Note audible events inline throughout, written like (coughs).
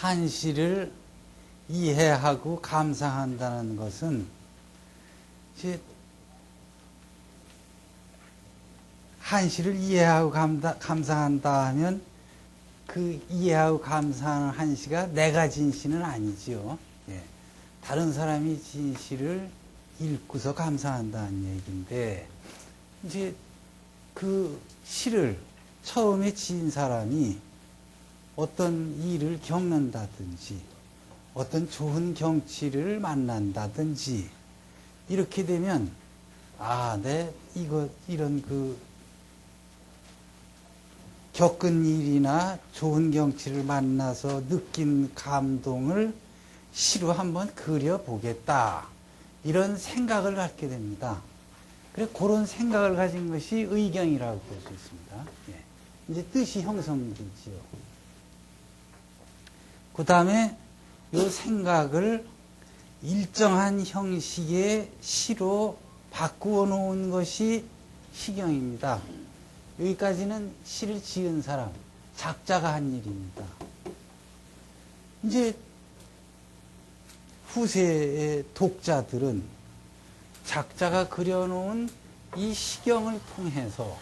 한시를 이해하고 감상한다는 것은 한시를 이해하고 감다, 감상한다 하면 그 이해하고 감상하는 한시가 내가 진시는 아니지요. 예. 다른 사람이 진시를 읽고서 감상한다는 얘기인데 이제 그 시를 처음에 지은 사람이 어떤 일을 겪는다든지 어떤 좋은 경치를 만난다든지 이렇게 되면 아, 내 이거 이런 그 겪은 일이나 좋은 경치를 만나서 느낀 감동을 시로 한번 그려보겠다. 이런 생각을 갖게 됩니다. 그래 그런 생각을 가진 것이 의경이라고 볼 수 있습니다. 예. 이제 뜻이 형성되지요. 그 다음에 이 생각을 일정한 형식의 시로 바꾸어 놓은 것이 시경입니다. 여기까지는 시를 지은 사람, 작자가 한 일입니다. 이제 후세의 독자들은 작자가 그려놓은 이 시경을 통해서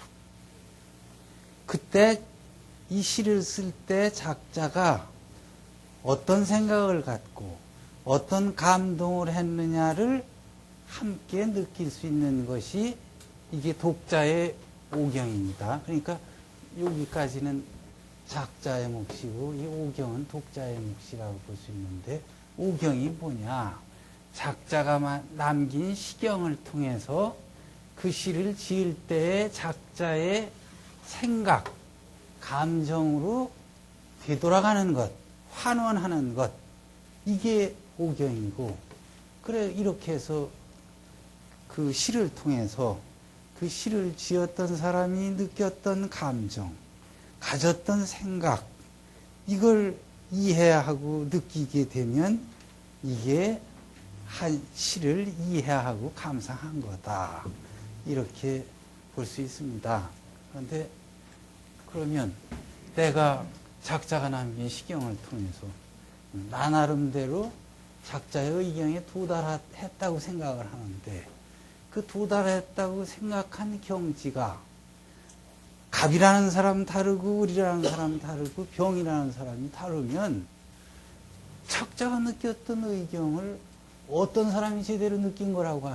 그때 이 시를 쓸 때 작자가 어떤 생각을 갖고 어떤 감동을 했느냐를 함께 느낄 수 있는 것이 이게 독자의 오경입니다. 그러니까 여기까지는 작자의 몫이고 이 오경은 독자의 몫이라고 볼 수 있는데 오경이 뭐냐? 작자가 남긴 시경을 통해서 그 시를 지을 때의 작자의 생각, 감정으로 되돌아가는 것, 환원하는 것, 이게 오경이고, 그래, 이렇게 해서 그 시를 통해서 그 시를 지었던 사람이 느꼈던 감정, 가졌던 생각, 이걸 이해하고 느끼게 되면 이게 한 시를 이해하고 감상한 거다. 이렇게 볼 수 있습니다. 그런데 그러면 내가 작자가 남긴 시경을 통해서 나 나름대로 작자의 의경에 도달했다고 생각을 하는데 그 도달했다고 생각한 경지가 갑이라는 사람 다르고 을이라는 사람 다르고 병이라는 사람이 다르면 작자가 느꼈던 의경을 어떤 사람이 제대로 느낀 거라고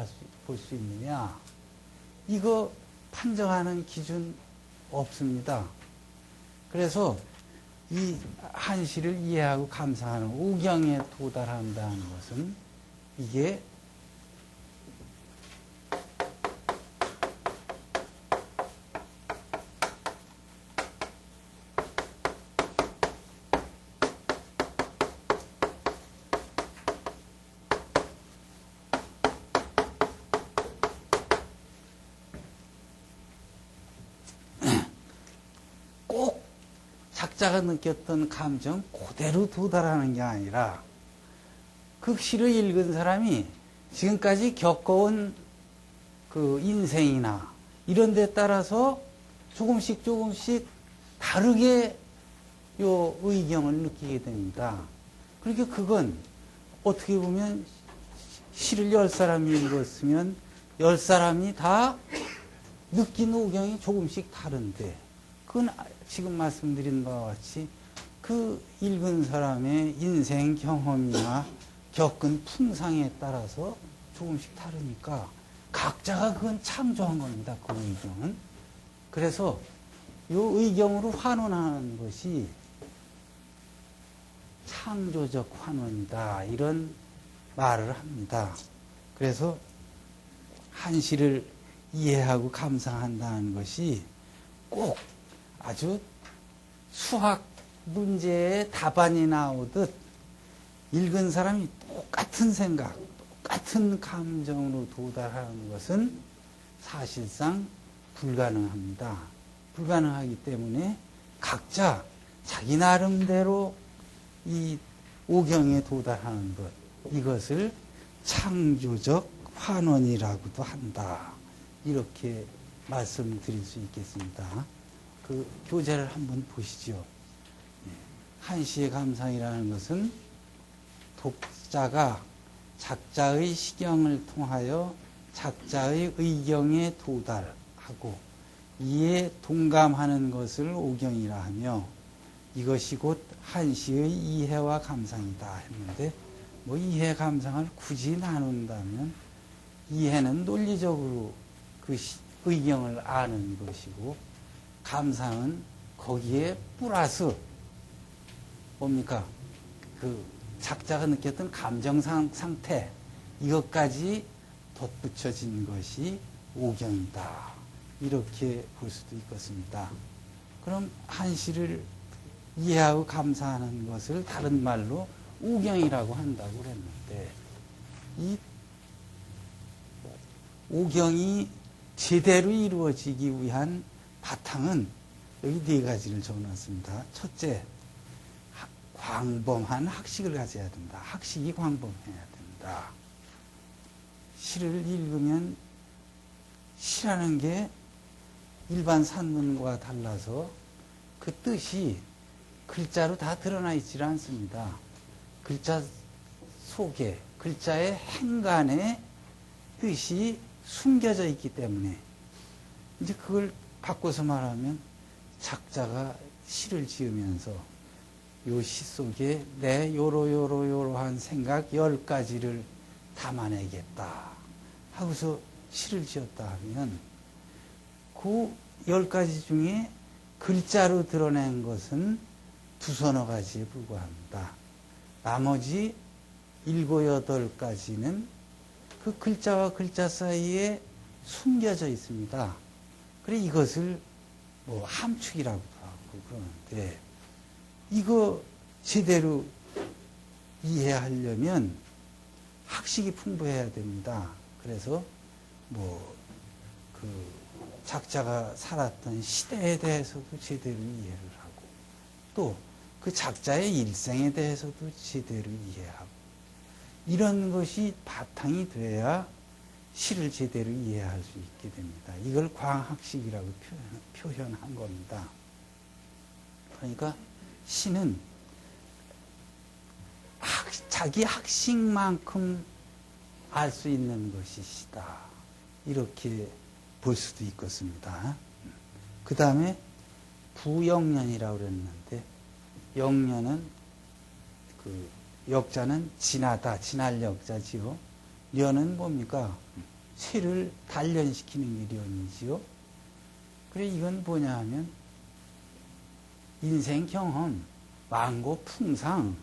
볼 수 있느냐 이거 판정하는 기준 없습니다. 그래서 이 한시를 이해하고 감상하는 오경에 도달한다는 것은 이게 꼭 작자가 느꼈던 감정 그대로 도달하는 게 아니라 그 시를 읽은 사람이 지금까지 겪어온 그 인생이나 이런 데 따라서 조금씩 조금씩 다르게 요 의경을 느끼게 됩니다. 그러니까 그건 어떻게 보면 시를 열 사람이 읽었으면 열 사람이 다 느낀 의경이 조금씩 다른데 그건 지금 말씀드린 바와 같이 그 읽은 사람의 인생 경험이나 겪은 풍상에 따라서 조금씩 다르니까 각자가 그건 창조한 겁니다. 그 의경은. 그래서 이 의경으로 환원하는 것이 창조적 환원이다. 이런 말을 합니다. 그래서 한시를 이해하고 감상한다는 것이 꼭 아주 수학 문제의 답안이 나오듯 읽은 사람이 똑같은 생각, 똑같은 감정으로 도달하는 것은 사실상 불가능합니다. 불가능하기 때문에 각자 자기 나름대로 이 오경에 도달하는 것, 이것을 창조적 환원이라고도 한다. 이렇게 말씀드릴 수 있겠습니다. 그 교재를 한번 보시죠. 예. 한시의 감상이라는 것은 독자가 작자의 시경을 통하여 작자의 의경에 도달하고 이에 동감하는 것을 오경이라 하며 이것이 곧 한시의 이해와 감상이다 했는데 뭐 이해 감상을 굳이 나눈다면 이해는 논리적으로 그 시- 의경을 아는 것이고 감상은 거기에 플러스 뭡니까 그 작자가 느꼈던 감정 상- 상태 이것까지 덧붙여진 것이 오경이다 이렇게 볼 수도 있겠습니다. 그럼 한시를 이해하고 감사하는 것을 다른 말로 오경이라고 한다고 그랬는데 이 오경이 제대로 이루어지기 위한 바탕은 여기 네 가지를 적어놨습니다. 첫째, 학- 광범한 학식을 가져야 된다. 학식이 광범해야 된다. 시를 읽으면 시라는 게 일반 산문과 달라서 그 뜻이 글자로 다 드러나 있질 않습니다. 글자 속에, 글자의 행간에 뜻이 숨겨져 있기 때문에 이제 그걸 바꿔서 말하면 작자가 시를 지으면서 요 시 속에 내 요로 요로 요로한 생각 열 가지를 담아내겠다 하고서 시를 지었다 하면 그열 가지 중에 글자로 드러낸 것은 두서너 가지에 불과합니다. 나머지 일곱 여덟 가지는 그 글자와 글자 사이에 숨겨져 있습니다. 그래 이것을 뭐 함축이라고도 하고 그러는데 이거 제대로 이해하려면 학식이 풍부해야 됩니다. 그래서 뭐 그 작자가 살았던 시대에 대해서도 제대로 이해를 하고 또 그 작자의 일생에 대해서도 제대로 이해하고 이런 것이 바탕이 돼야 시를 제대로 이해할 수 있게 됩니다. 이걸 광학식이라고 표현, 표현 한 겁니다. 그러니까 시는 학, 자기 학식만큼 알 수 있는 것이 시다. 이렇게 볼 수도 있겠습니다. 그 다음에 부영년이라고 그랬는데 영년은 그 역자는 지나다, 지날 역자지요. 련은 뭡니까? 새를 단련시키는 게 련이지요. 그래, 이건 뭐냐 하면, 인생 경험, 망고 풍상,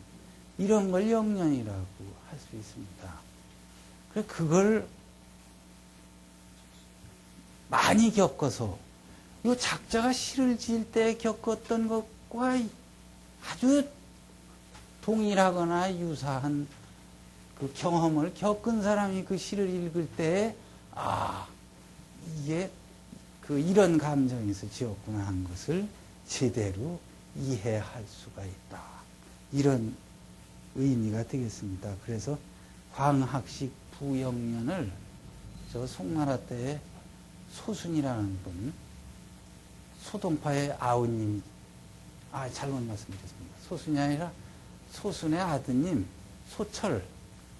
이런 걸 영년이라고 할 수 있습니다. 그래, 그걸 많이 겪어서, 이 작자가 시를 지을 때 겪었던 것과 아주 동일하거나 유사한 그 경험을 겪은 사람이 그 시를 읽을 때, 아, 이게 그 이런 감정에서 지었구나 한 것을 제대로 이해할 수가 있다. 이런 의미가 되겠습니다. 그래서 광학식 부영년을 저 송나라 때에 소순이라는 분, 소동파의 아우님, 아, 잘못 말씀드렸습니다. 소순이 아니라 소순의 아드님, 소철,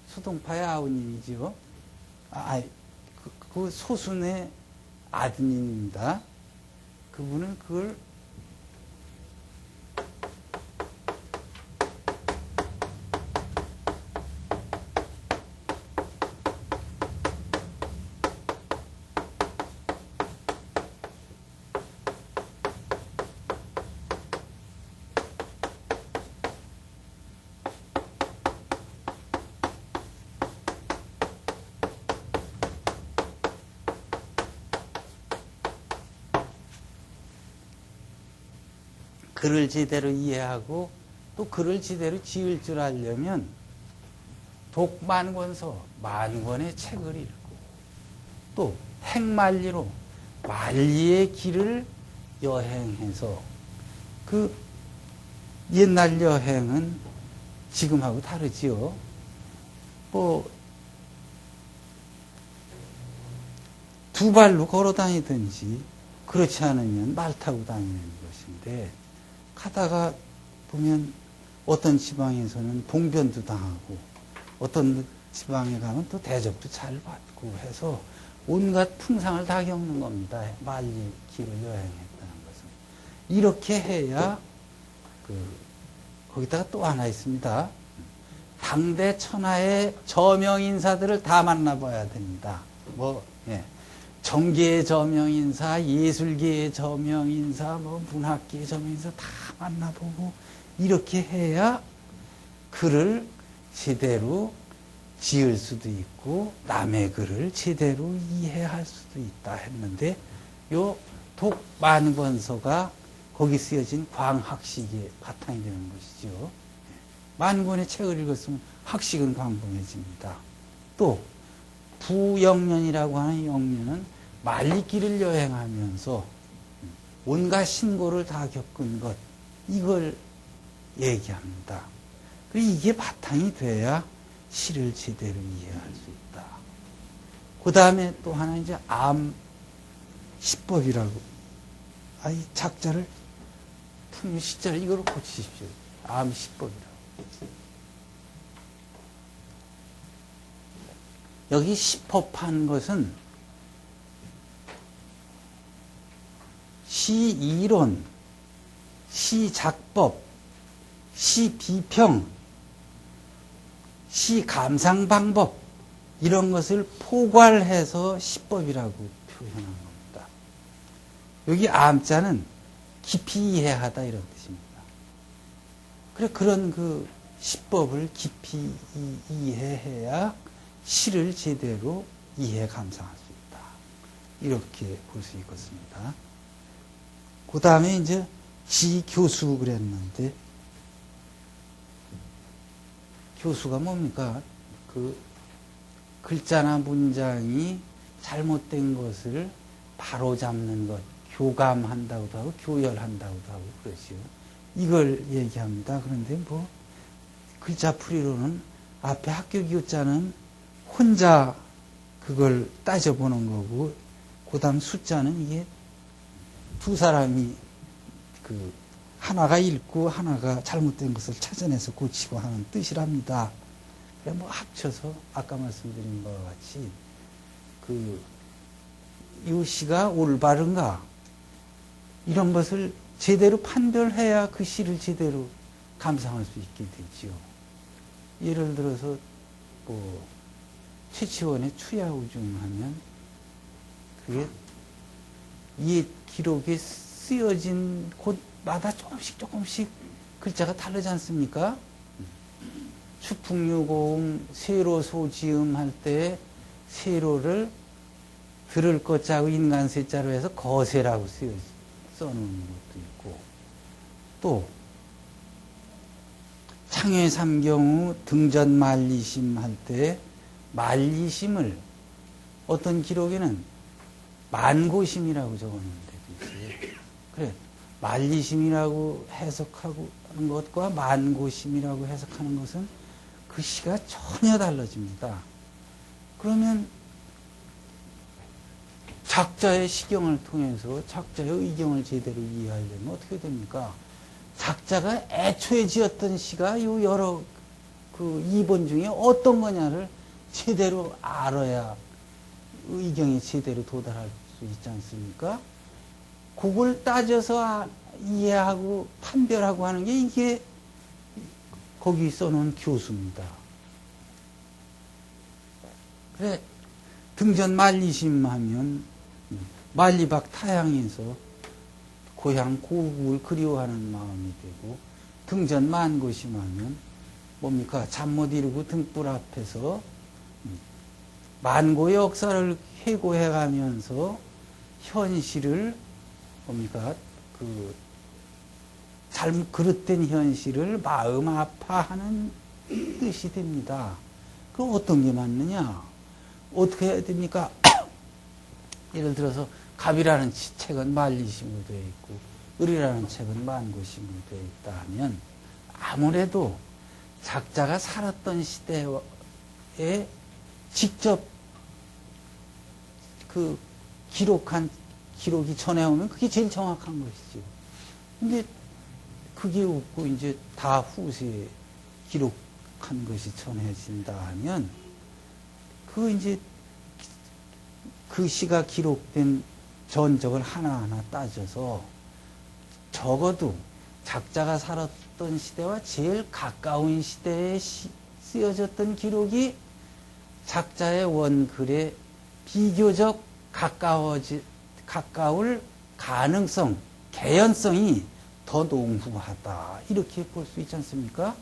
소동파의 아우님이지요. 아, 아이, 그, 그 소순의 아드님입니다. 그분은 그걸 글을 제대로 이해하고 또 글을 제대로 지을 줄 알려면 독만권서 만권의 책을 읽고 또 행만리로 만리의 길을 여행해서 그 옛날 여행은 지금하고 다르지요. 뭐, 두 발로 걸어 다니든지 그렇지 않으면 말 타고 다니는 것인데 가다가 보면 어떤 지방에서는 봉변도 당하고 어떤 지방에 가면 또 대접도 잘 받고 해서 온갖 풍상을 다 겪는 겁니다. 말리 길을 여행했다는 것은. 이렇게 해야 그 거기다가 또 하나 있습니다. 당대 천하의 저명 인사들을 다 만나봐야 됩니다. 뭐, 예. 정계의 저명 인사, 예술계의 저명 인사, 뭐 문학계의 저명 인사 다 만나보고 이렇게 해야 글을 제대로 지을 수도 있고 남의 글을 제대로 이해할 수도 있다 했는데 요 독만권서가 거기 쓰여진 광학식의 바탕이 되는 것이죠. 만 권의 책을 읽었으면 학식은 광범해집니다. 또 부영년이라고 하는 영년은 말리길을 여행하면서 온갖 신고를 다 겪은 것 이걸 얘기합니다. 그리고 이게 바탕이 돼야 시를 제대로 이해할 수 있다. 그 다음에 또 하나 이제 암 시법이라고 아이 작자를 풍류 시자를 이거로 고치십시오. 암 시법이라고. 여기 시법한 것은 시 이론, 시 작법, 시 비평, 시 감상 방법 이런 것을 포괄해서 시법이라고 표현한 겁니다. 여기 암자는 깊이 이해하다 이런 뜻입니다. 그래 그런 그 시법을 깊이 이- 이해해야 시를 제대로 이해 감상할 수 있다. 이렇게 볼 수 있겠습니다. 그 다음에 이제 지 교수 그랬는데 교수가 뭡니까? 그 글자나 문장이 잘못된 것을 바로 잡는 것, 교감한다고도 하고 교열한다고도 하고 그러지요. 이걸 얘기합니다. 그런데 뭐 글자 풀이로는 앞에 학교 교자는 혼자 그걸 따져보는 거고 그 다음 숫자는 이게 두 사람이 그 하나가 읽고 하나가 잘못된 것을 찾아내서 고치고 하는 뜻이랍니다. 그래 뭐 합쳐서 아까 말씀드린 바와 같이 그이 시가 올바른가 이런 것을 제대로 판별해야 그 시를 제대로 감상할 수 있게 되지요. 예를 들어서 뭐 최치원의 추야우중 하면 그게 이 기록에 쓰여진 곳마다 조금씩 조금씩 글자가 다르지 않습니까? 추풍유공 세로 소지음 할 때 세로를 들을 것자고 인간 세자로 해서 거세라고 쓰여 써놓은 것도 있고 또 창회 삼경우 등전 말리심 할 때 말리심을 어떤 기록에는 만고심이라고 데도 있어요. 그래 말리심이라고 해석하고 하는 것과 만고심이라고 해석하는 것은 그 시가 전혀 달라집니다. 그러면 작자의 시경을 통해서 작자의 의경을 제대로 이해하려면 어떻게 됩니까? 작자가 애초에 지었던 시가 요 여러 그 2번 중에 어떤 거냐를 제대로 알아야 의경이 제대로 도달할 수 있지 않습니까? 그걸 따져서 아- 이해하고 판별하고 하는 게 이게 거기 써놓은 교수입니다. 그래, 등전 말리심 하면 말리박 타향에서 고향 고국을 그리워하는 마음이 되고 등전 만고심 하면 뭡니까? 잠 못 이루고 등불 앞에서 만고의 역사를 회고해 가면서 현실을 뭡니까? 그 잘못 그릇된 현실을 마음 아파하는 뜻이 됩니다. 그럼 어떤 게 맞느냐? 어떻게 해야 됩니까? (coughs) 예를 들어서 갑이라는 치- 책은 말리심으로 되어 있고 을이라는 책은 만고심으로 되어 있다 하면 아무래도 작자가 살았던 시대에 직접 그 기록한 기록이 전해오면 그게 제일 정확한 것이죠. 근데 그게 없고 이제 다 후세에 기록한 것이 전해진다 하면 그 이제 그 시가 기록된 전적을 하나하나 따져서 적어도 작자가 살았던 시대와 제일 가까운 시대에 시- 쓰여졌던 기록이 작자의 원글에 비교적 가까워지, 가까울 가능성, 개연성이 더 농후하다. 이렇게 볼 수 있지 않습니까?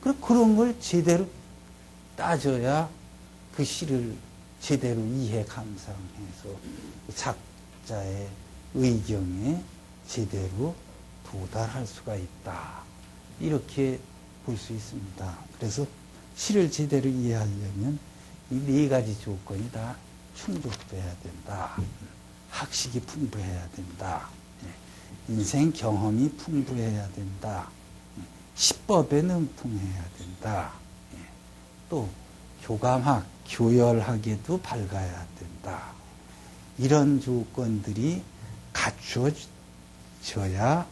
그럼 그런 걸 제대로 따져야 그 시를 제대로 이해 감상해서 작자의 의경에 제대로 도달할 수가 있다. 이렇게 볼 수 있습니다. 그래서 시를 제대로 이해하려면 이 네 가지 조건이 다 충족돼야 된다. 학식이 풍부해야 된다. 예. 인생 경험이 풍부해야 된다. 예. 시법에 능통해야 된다. 예. 또 교감학, 교열학에도 밝아야 된다. 이런 조건들이 갖추어져야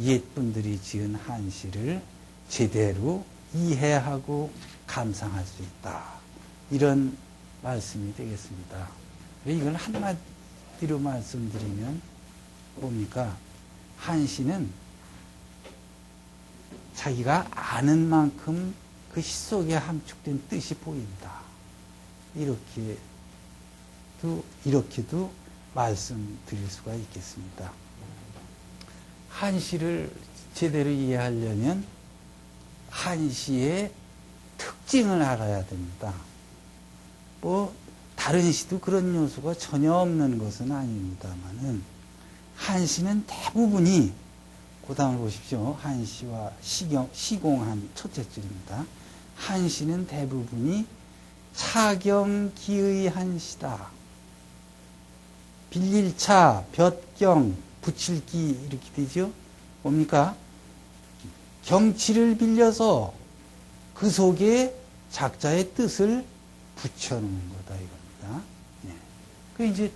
옛분들이 지은 한시를 제대로 이해하고 감상할 수 있다. 이런 말씀이 되겠습니다. 이걸 한마디로 말씀드리면 뭡니까? 한시는 자기가 아는 만큼 그 시 속에 함축된 뜻이 보인다. 이렇게도, 이렇게도 말씀드릴 수가 있겠습니다. 한시를 제대로 이해하려면 한시의 특징을 알아야 됩니다. 뭐, 다른 시도 그런 요소가 전혀 없는 것은 아닙니다만은, 한시는 대부분이, 고담을 보십시오. 한시와 시경, 시공한 첫째 줄입니다. 한시는 대부분이 차경기의 한시다. 빌릴차, 볕경, 붙일기 이렇게 되죠. 뭡니까? 경치를 빌려서 그 속에 작자의 뜻을 붙여놓은 거다 이겁니다. 예. 그 이제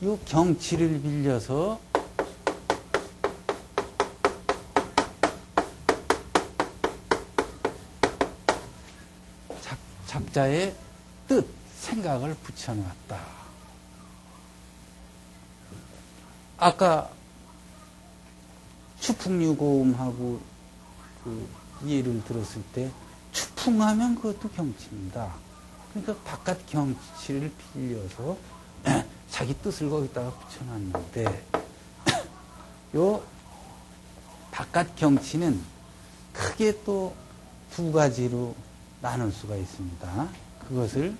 이 경치를 빌려서 작, 작자의 뜻, 생각을 붙여놨다. 아까 추풍유고음하고 그 예를 들었을 때 추풍하면 그것도 경치입니다. 그러니까 바깥 경치를 빌려서 (clears throat) 자기 뜻을 거기다가 붙여놨는데 (clears throat) 요 바깥 경치는 크게 또 두 가지로 나눌 수가 있습니다. 그것을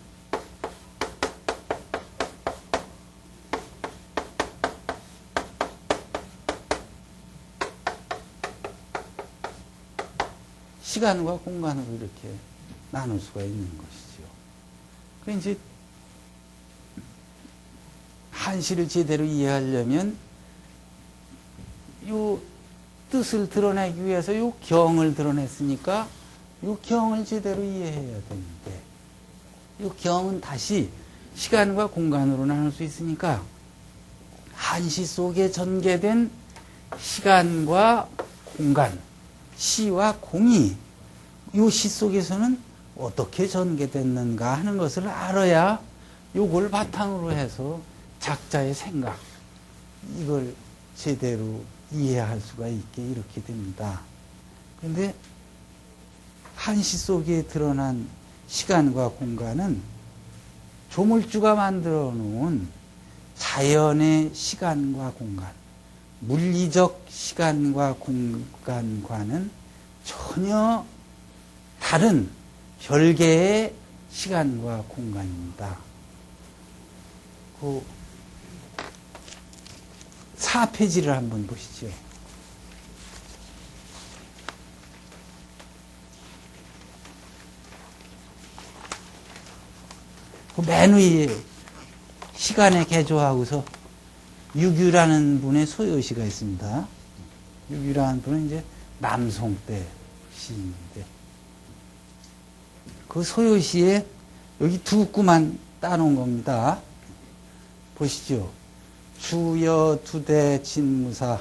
시간과 공간으로 이렇게 나눌 수가 있는 것이죠. 그 이제 한시를 제대로 이해하려면 요 뜻을 드러내기 위해서 요 경을 드러냈으니까 요 경을 제대로 이해해야 되는데 요 경은 다시 시간과 공간으로 나눌 수 있으니까 한시 속에 전개된 시간과 공간, 시와 공이 요시 속에서는 어떻게 전개됐는가 하는 것을 알아야 요걸 바탕으로 해서 작자의 생각, 이걸 제대로 이해할 수가 있게 이렇게 됩니다. 그런데 한시 속에 드러난 시간과 공간은 조물주가 만들어 놓은 자연의 시간과 공간, 물리적 시간과 공간과는 전혀 다른 별개의 시간과 공간입니다. 그 4페이지를 한번 보시죠. 그맨 위에 시간에 개조하고서 유규라는 분의 소요시가 있습니다. 유규라는 분은 이제 남송 때 시인인데 그 소요시에 여기 두 구만 따놓은 겁니다. 보시죠. 주여 두대 진무사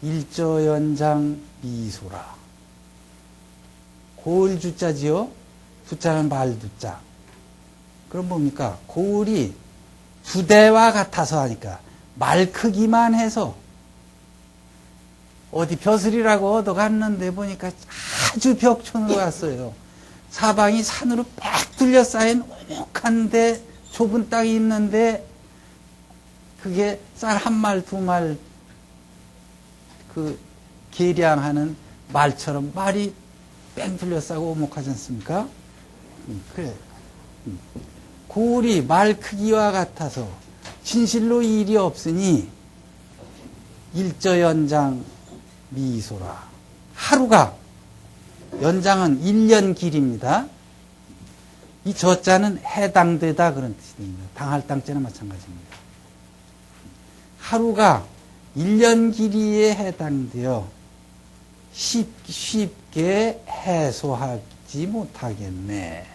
일조 연장 미소라. 고을 주자지요. 두자는 말 두자. 그럼 뭡니까? 고을이 두 대와 같아서 하니까 말 크기만 해서 어디 벼슬이라고 얻어갔는데 보니까 아주 벽촌으로 갔어요. 사방이 산으로 빽 둘러싸인 오목한데 좁은 땅이 있는데 그게 쌀 한 말, 두 말, 그, 계량하는 말처럼 말이 뺑 둘러싸고 오목하지 않습니까? 음, 그래. 음. 고울이 말 크기와 같아서 진실로 일이 없으니 일저 연장 미소라. 하루가 연장은 1년 길입니다. 이 저자는 해당되다 그런 뜻이 됩니다. 당할 땅자는 마찬가지입니다. 하루가 1년 길이에 해당되어 쉽, 쉽게 해소하지 못하겠네.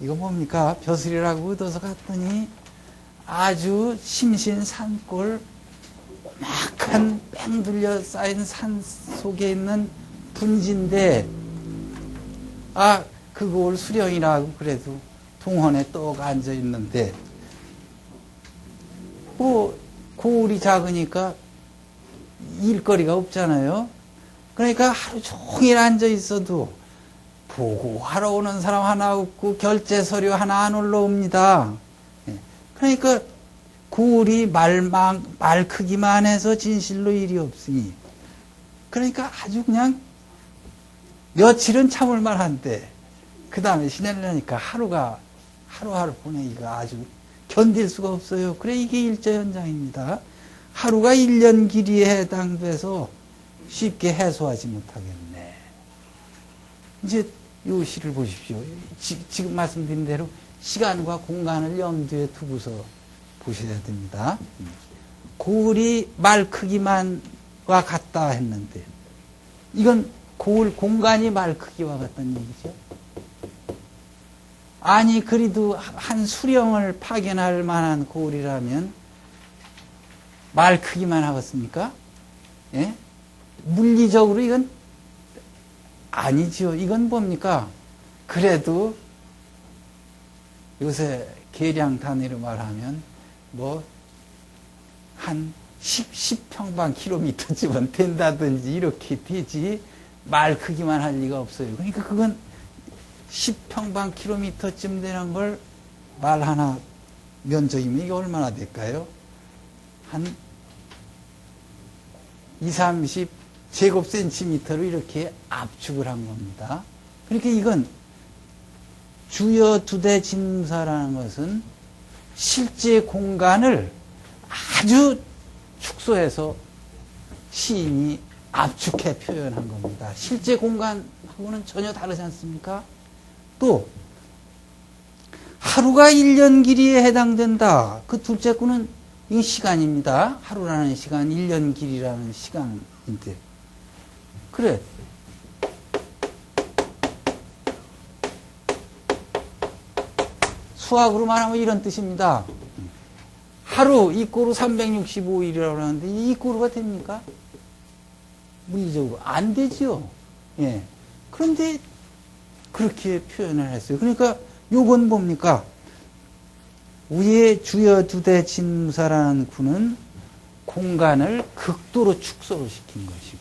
이거 뭡니까? 벼슬이라고 얻어서 갔더니 아주 심신 산골 막한 뺑 둘려 쌓인 산 속에 있는 분지인데 아 그걸 수령이라고 그래도 동원에 떡 앉아 있는데 뭐 고울이 작으니까 일거리가 없잖아요. 그러니까 하루 종일 앉아 있어도 보고하러 오는 사람 하나 없고 결제 서류 하나 안 올라옵니다. 예. 그러니까 고울이 말만 말 크기만 해서 진실로 일이 없으니 그러니까 아주 그냥 며칠은 참을 만 한데 그 다음에 지내려니까 하루가 하루하루 보내기가 아주 견딜 수가 없어요. 그래 이게 일제 현장입니다. 하루가 1년 길이에 해당돼서 쉽게 해소하지 못하겠네. 이제 이 시를 보십시오. 지, 지금 말씀드린 대로 시간과 공간을 염두에 두고서 보셔야 됩니다. 고울이 말 크기만과 같다 했는데 이건 고울 공간이 말 크기와 같다는 얘기죠. 아니 그래도 한 수령을 파견할 만한 고울이라면 말 크기만 하겠습니까? 예? 물리적으로 이건 아니죠. 이건 뭡니까? 그래도 요새 계량 단위로 말하면 뭐한 10, 10평방 킬로미터쯤은 (laughs) 된다든지 이렇게 되지 말 크기만 할 리가 없어요. 그러니까 그건 10평방 킬로미터쯤 되는 걸 말 하나 면적이면 이게 얼마나 될까요? 한 2, 30 제곱 센티미터로 이렇게 압축을 한 겁니다. 그러니까 이건 주여 두대 진사라는 것은 실제 공간을 아주 축소해서 시인이 압축해 표현한 겁니다. 실제 공간하고는 전혀 다르지 않습니까? 또 하루가 1년 길이에 해당된다. 그 둘째 구는 이 시간입니다. 하루라는 시간, 1년 길이라는 시간인데. 그래. 수학으로 말하면 이런 뜻입니다. 하루 이꼬루 365일이라고 하는데 이 이꼬루가 됩니까? 물리적으로 안 되죠. 예. 그런데 그렇게 표현을 했어요. 그러니까 요건 뭡니까? 위에 주여 두대 진무사라는 구는 공간을 극도로 축소를 시킨 것이고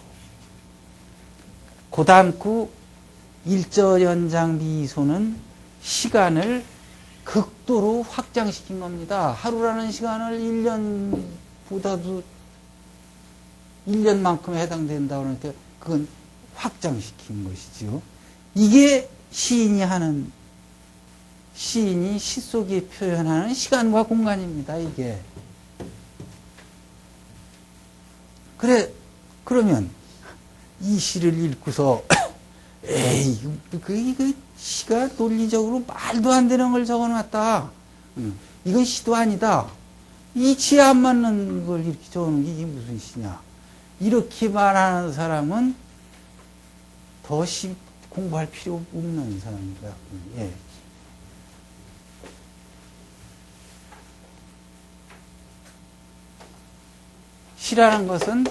그 다음 구 일저 연장 미소는 시간을 극도로 확장시킨 겁니다. 하루라는 시간을 1년보다도 1년만큼 해당된다 그러니까 그건 확장시킨 것이죠. 이게 시인이 하는 시인이 시 속에 표현하는 시간과 공간입니다. 이게 그래 그러면 이 시를 읽고서 (coughs) 에이 그 이거 시가 논리적으로 말도 안 되는 걸 적어놨다. 음, 이건 시도 아니다. 이 지에 안 맞는 걸 이렇게 적어놓은 게 이게 무슨 시냐. 이렇게 말하는 사람은 더 시, 공부할 필요 없는 사람입니다. 예. 시라는 것은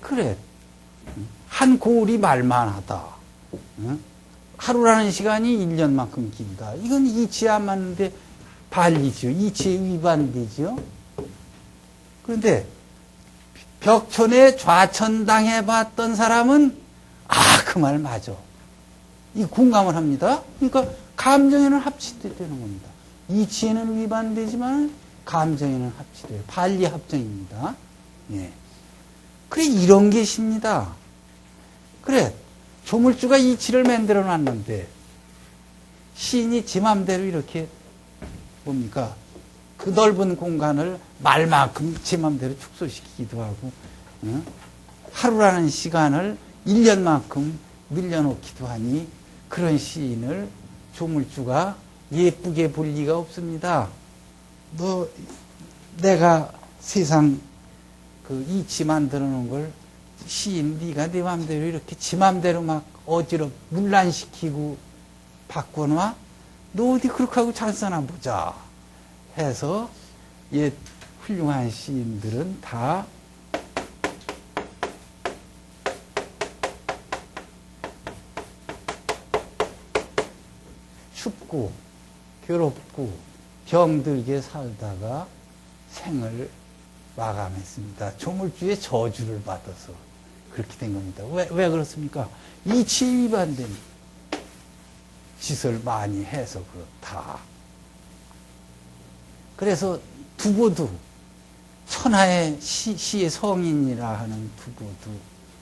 그래. 한 고울이 말만 하다. 응? 하루라는 시간이 1년만큼 길다. 이건 이치에 안 맞는데 반리죠. 이치에 위반되죠. 그런데 벽촌에 좌천당해 봤던 사람은 아, 그 말 맞아. 이 공감을 합니다. 그러니까 감정에는 합치되는 겁니다. 이치에는 위반되지만 감정에는 합치돼요. 반리 합정입니다. 예. 그래, 이런 게십니다. 그래, 조물주가 이치를 만들어 놨는데, 시인이 지 맘대로 이렇게, 뭡니까? 그 넓은 공간을 말만큼 지 맘대로 축소시키기도 하고, 응? 하루라는 시간을 1년만큼 늘려놓기도 하니, 그런 시인을 조물주가 예쁘게 볼 리가 없습니다. 너, 내가 세상 그 이치 만들어 놓은 걸 시인 네가 네 맘대로 이렇게 지 맘대로 막 어지럽 문란시키고 바꿔놔? 너 어디 그렇게 하고 잘 써나 보자 해서 옛 훌륭한 시인들은 다 춥고 괴롭고 병들게 살다가 생을 마감했습니다. 조물주의 저주를 받아서 그렇게 된 겁니다. 왜, 왜 그렇습니까? 이치 위반된 짓을 많이 해서 그렇다. 그래서 두고도 천하의 시, 시의 성인이라 하는 두고도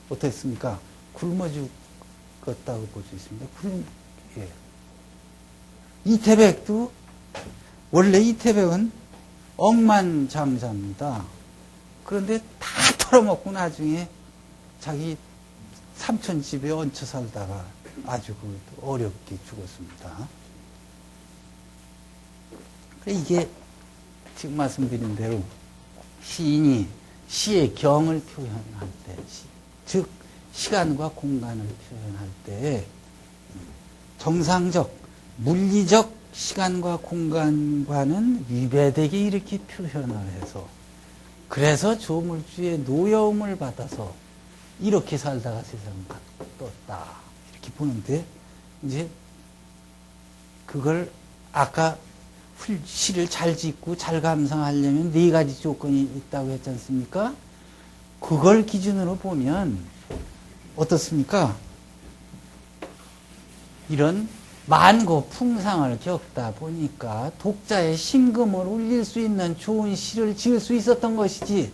어떻습니까? 굶어 죽었다고 볼 수 있습니다. 굶, 예. 이태백도 원래 이태백은 억만장자입니다. 그런데 다 털어먹고 나중에 자기 삼촌 집에 얹혀 살다가 아주 그 어렵게 죽었습니다. 이게 지금 말씀드린 대로 시인이 시의 경을 표현할 때, 즉 시간과 공간을 표현할 때 정상적 물리적 시간과 공간과는 위배되게 이렇게 표현을 해서 그래서 조물주의 노여움을 받아서 이렇게 살다가 세상을 떴다 이렇게 보는데 이제 그걸 아까 시를 잘 짓고 잘 감상하려면 네 가지 조건이 있다고 했지 않습니까? 그걸 기준으로 보면 어떻습니까? 이런 만고 풍상을 겪다 보니까 독자의 심금을 울릴 수 있는 좋은 시를 지을 수 있었던 것이지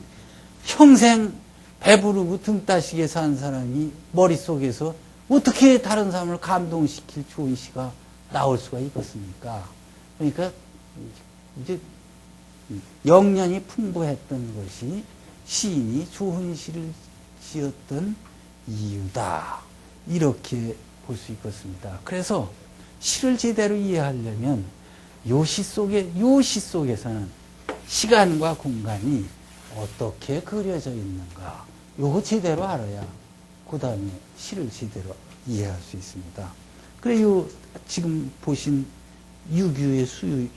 평생 배부르고 등 따시게 산 사람이 머릿속에서 어떻게 다른 사람을 감동시킬 좋은 시가 나올 수가 있겠습니까? 그러니까 이제 영년이 풍부했던 것이 시인이 좋은 시를 지었던 이유다. 이렇게 볼 수 있겠습니다. 그래서 시를 제대로 이해하려면 요시 속에 요시 속에서는 시간과 공간이 어떻게 그려져 있는가 요거 제대로 알아야 그 다음에 시를 제대로 이해할 수 있습니다. 그래 요 지금 보신 유규의 수요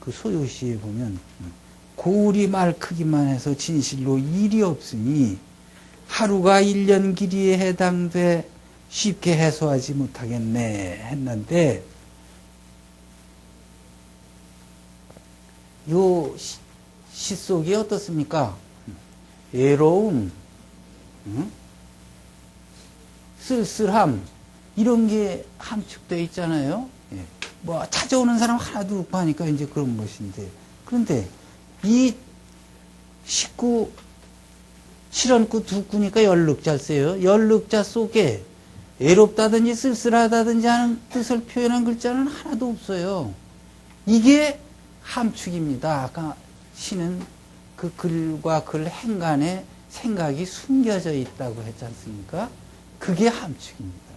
그 소요시에 보면 고울이 말 크기만 해서 진실로 일이 없으니 하루가 1년 길이에 해당돼 쉽게 해소하지 못하겠네 했는데 요 시 속이 어떻습니까? 애로움, 응? 쓸쓸함 이런 게 함축되어 있잖아요. 예. 뭐 찾아오는 사람 하나도 없고 하니까 이제 그런 것인데 그런데 이 식구 실언구 두 구니까 연륵자세요. 연륵자 속에 애롭다든지 쓸쓸하다든지 하는 뜻을 표현한 글자는 하나도 없어요. 이게 함축입니다. 아까 시는 그 글과 글 행간에 생각이 숨겨져 있다고 했지 않습니까? 그게 함축입니다.